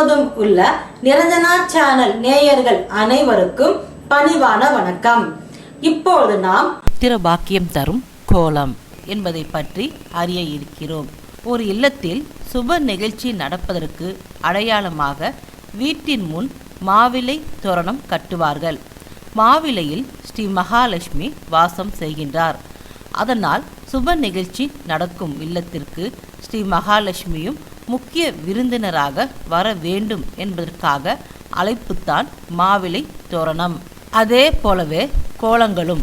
முழுவதும் உள்ள நிரஞ்சனா சேனல் நேயர்கள் அனைவருக்கும் பணிவான வணக்கம். இப்போது நாம் பாக்கியம் தரும் கோலம் என்பதை பற்றி அறிய இருக்கிறோம். ஒரு இல்லத்தில் சுப நிகழ்ச்சி நடப்பதற்கு அடையாளமாக வீட்டின் முன் மாவிலை தோரணம் கட்டுவார்கள். மாவிலையில் ஸ்ரீ மகாலட்சுமி வாசம் செய்கின்றார். அதனால் சுப நிகழ்ச்சி நடக்கும் இல்லத்திற்கு ஸ்ரீ மகாலட்சுமியும் முக்கிய விருந்தினராக வர வேண்டும் என்பதற்காக அழைப்புத்தான் மாவிலை தோரணம். அதே போலவே கோலங்களும்.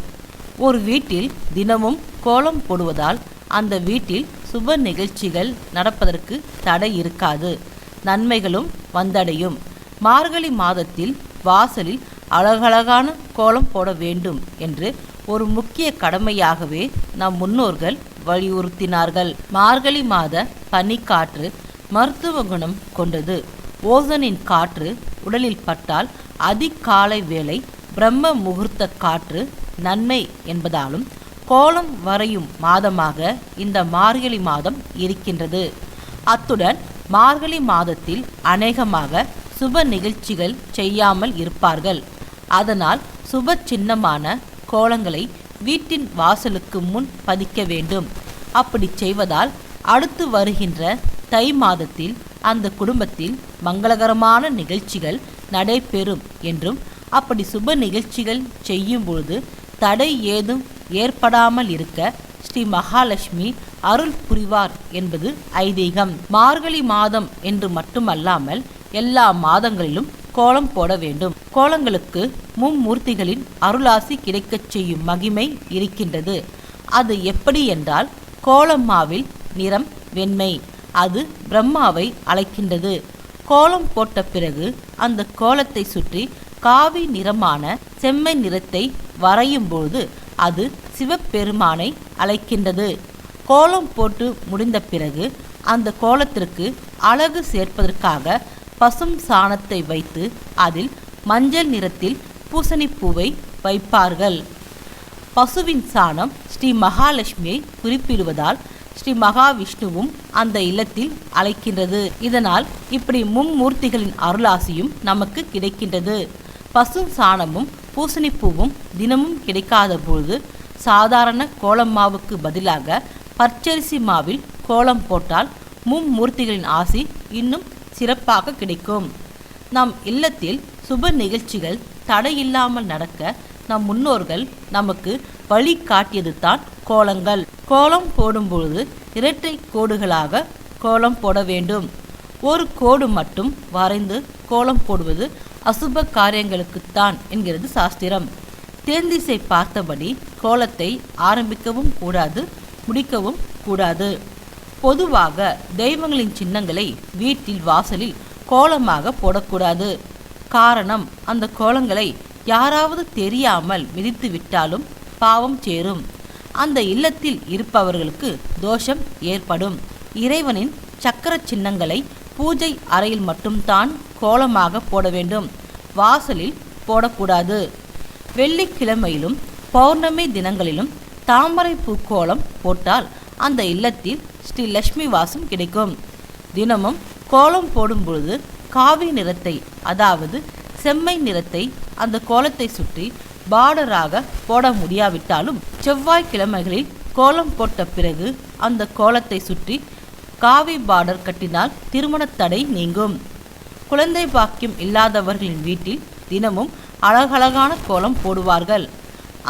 ஒரு வீட்டில் தினமும் கோலம் போடுவதால் அந்த வீட்டில் சுப நிகழ்ச்சிகள் நடப்பதற்கு தடை இருக்காது. நன்மைகளும் வந்தடையும். மார்கழி மாதத்தில் வாசலில் அழகழகான கோலம் போட வேண்டும் என்று ஒரு முக்கிய கடமையாகவே நம் முன்னோர்கள் வலியுறுத்தினார்கள். மார்கழி மாத பனிக்காற்று மருத்துவ குணம் கொண்டது. ஓசனின் காற்று உடலில் பட்டால் அதிகாலை வேளை பிரம்ம முகூர்த்த காற்று நன்மை என்பதாலும் கோலம் வரையும் மாதமாக இந்த மார்கழி மாதம் இருக்கின்றது. அத்துடன் மார்கழி மாதத்தில் அநேகமாக சுப நிகழ்ச்சிகள் செய்யாமல் இருப்பார்கள். அதனால் சுப சின்னமான கோலங்களை வீட்டின் வாசலுக்கு முன் பதிக்க வேண்டும். அப்படி செய்வதால் அடுத்து வருகின்ற தை மாதத்தில் அந்த குடும்பத்தில் மங்களகரமான நிகழ்ச்சிகள் நடைபெறும் என்றும் அப்படி சுப நிகழ்ச்சிகள் செய்யும் பொழுது தடை ஏதும் ஏற்படாமல் இருக்க ஸ்ரீ மகாலட்சுமி அருள் புரிவார் என்பது ஐதீகம். மார்கழி மாதம் என்று மட்டுமல்லாமல் எல்லா மாதங்களிலும் கோலம் போட வேண்டும். கோலங்களுக்கு மும்மூர்த்திகளின் அருளாசி கிடைக்கச் செய்யும் மகிமை இருக்கின்றது. அது எப்படி என்றால் கோலம்மாவில் நிறம் வெண்மை. அது பிரம்மாவை அழைக்கின்றது. கோலம் போட்ட பிறகு அந்த கோலத்தை சுற்றி காவி நிறமான செம்மை நிறத்தை வரையும்போது அது சிவபெருமானை அழைக்கின்றது. கோலம் போட்டு முடிந்த பிறகு அந்த கோலத்திற்கு அழகு சேர்ப்பதற்காக பசும் சாணத்தை வைத்து அதில் மஞ்சள் நிறத்தில் பூசணிப்பூவை வைப்பார்கள். பசுவின் சாணம் ஸ்ரீ மகாலட்சுமியை குறிப்பிடுவதால் ஸ்ரீ மகாவிஷ்ணுவும் அந்த இல்லத்தில் அழைக்கின்றது. இதனால் இப்படி மும்மூர்த்திகளின் அருளாசியும் நமக்கு கிடைக்கின்றது. பசு சாணமும் பூசணிப்பூவும் தினமும் கிடைக்காத பொழுது சாதாரண கோலம் மாவுக்கு பதிலாக பச்சரிசி மாவில் கோலம் போட்டால் மும்மூர்த்திகளின் ஆசி இன்னும் சிறப்பாக கிடைக்கும். நம் இல்லத்தில் சுப நிகழ்ச்சிகள் தடையில்லாமல் நடக்க நம் முன்னோர்கள் நமக்கு வழி காட்டியது தான் கோலங்கள். கோலம் போடும்பொழுது இரட்டை கோடுகளாக கோலம் போட வேண்டும். ஒரு கோடு மட்டும் வரைந்து கோலம் போடுவது அசுப காரியங்களுக்குத்தான் என்கிறது சாஸ்திரம். தேர்ந்திசை பார்த்தபடி கோலத்தை ஆரம்பிக்கவும் கூடாது முடிக்கவும் கூடாது. பொதுவாக தெய்வங்களின் சின்னங்களை வீட்டில் வாசலில் கோலமாக போடக்கூடாது. காரணம் அந்த கோலங்களை யாராவது தெரியாமல் மிதித்து விட்டாலும் பாவம் சேரும். அந்த இல்லத்தில் இருப்பவர்களுக்கு தோஷம் ஏற்படும். இறைவனின் சக்கர சின்னங்களை பூஜை அறையில் மட்டும்தான் கோலமாக போட வேண்டும். வாசலில் போடக்கூடாது. வெள்ளிக்கிழமையிலும் பௌர்ணமி தினங்களிலும் தாமரை பூக்கோலம் போட்டால் அந்த இல்லத்தில் ஸ்ரீ லட்சுமி வாசம் கிடைக்கும். தினமும் கோலம் போடும்பொழுது காவி நிறத்தை அதாவது செம்மை நிறத்தை அந்த கோலத்தை சுற்றி பார்டராக போட முடியாவிட்டாலும் செவ்வாய்க்கிழமைகளில் கோலம் போட்ட பிறகு அந்த கோலத்தை சுற்றி காவி பார்டர் கட்டினால் திருமண தடை நீங்கும். குழந்தை பாக்கியம் இல்லாதவர்களின் வீட்டில் தினமும் அழகழகான கோலம் போடுவார்கள்.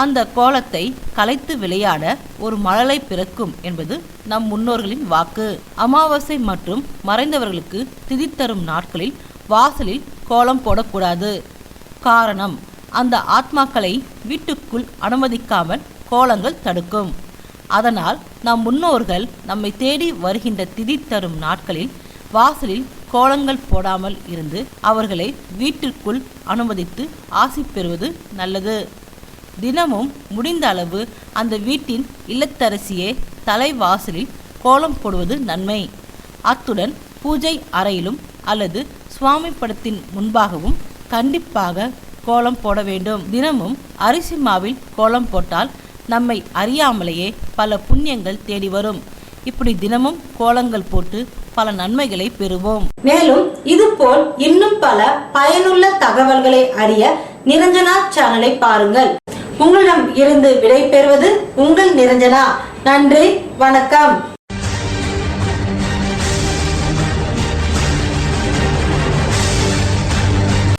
அந்த கோலத்தை கலைத்து விளையாட ஒரு மழலை பிறக்கும் என்பது நம் முன்னோர்களின் வாக்கு. அமாவாசை மற்றும் மறைந்தவர்களுக்கு திதி தரும் நாட்களில் வாசலில் கோலம் போடக்கூடாது. காரணம். அந்த ஆத்மாக்களை வீட்டுக்குள் அனுமதிக்காமல் கோலங்கள் தடுக்கும். அதனால் நம் முன்னோர்கள் நம்மை தேடி வருகின்ற திதி தரும் நாட்களில் வாசலில் கோலங்கள் போடாமல் இருந்து அவர்களை வீட்டிற்குள் அனுமதித்து ஆசி பெறுவது நல்லது. தினமும் முடிந்த அளவு அந்த வீட்டின் இல்லத்தரசியே தலைவாசலில் கோலம் போடுவது நன்மை. அத்துடன் பூஜை அறையிலும் அல்லது சுவாமி படத்தின் முன்பாகவும் கண்டிப்பாக கோலம் போட வேண்டும். தினமும் அரிசி மாவில் கோலம் போட்டால் நம்மை அறியாமலேயே பல புண்ணியங்கள் தேடி வரும். இப்படி தினமும் கோலங்கள் போட்டு பல நன்மைகளை பெறுவோம். மேலும் இதுபோல் இன்னும் பல பயனுள்ள தகவல்களை அறிய நிரஞ்சனா சேனலை பாருங்கள். உங்களிடம் இருந்து விடை பெறுவது உங்கள் நிரஞ்சனா. நன்றி வணக்கம்.